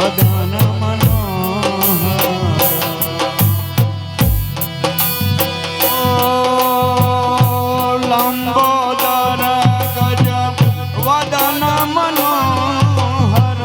ભગવાન મનો લંબોદર ગજ વદન મનો હર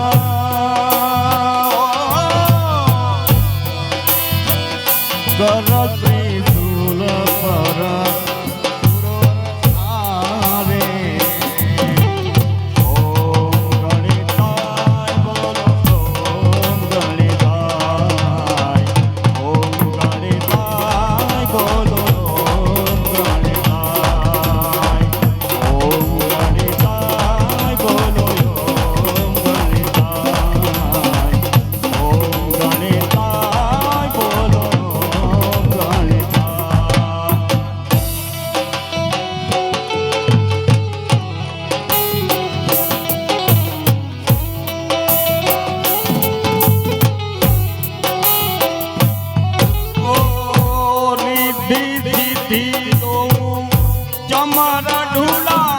જમર ઢુલાવે.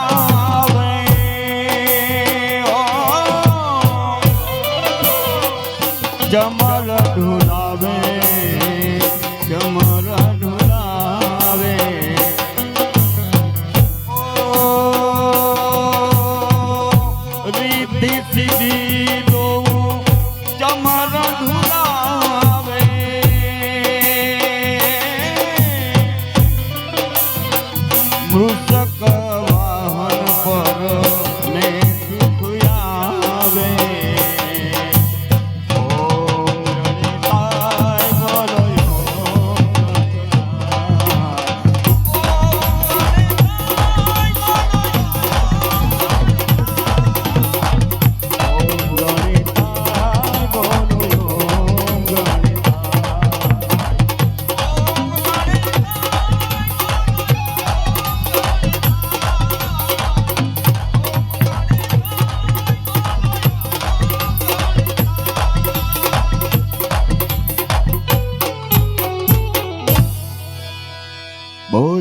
જમર ઢુલાવે ઓ રીતિ સીધી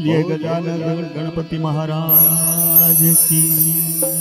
બોલીએ ગજાનન ગણપતિ મહારાજ કી